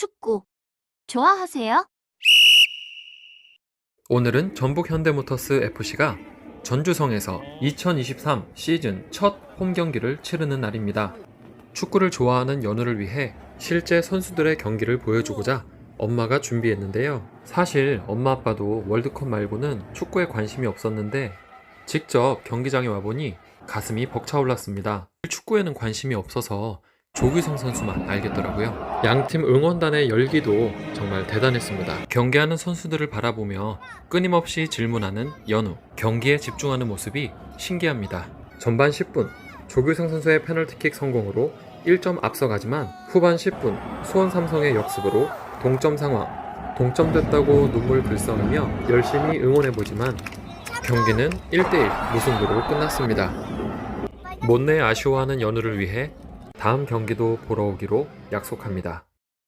축구. 좋아하세요? 오늘은 전북 현대모터스 FC가 전주성에서 2023 시즌 첫 홈 경기를 치르는 날입니다. 축구를 좋아하는 연우를 위해 실제 선수들의 경기를 보여주고자 엄마가 준비했는데요. 사실 엄마 아빠도 월드컵 말고는 축구에 관심이 없었는데 직접 경기장에 와보니 가슴이 벅차올랐습니다. 축구에는 관심이 없어서 조규성 선수만 알겠더라고요. 양팀 응원단의 열기도 정말 대단했습니다. 경기하는 선수들을 바라보며 끊임없이 질문하는 연우. 경기에 집중하는 모습이 신기합니다. 전반 10분 조규성 선수의 페널티킥 성공으로 1점 앞서가지만 후반 10분 수원 삼성의 역습으로 동점 상황. 동점됐다고 눈물 글썽이며 열심히 응원해보지만 경기는 1대1 무승부로 끝났습니다. 못내 아쉬워하는 연우를 위해 다음 경기도 보러 오기로 약속합니다.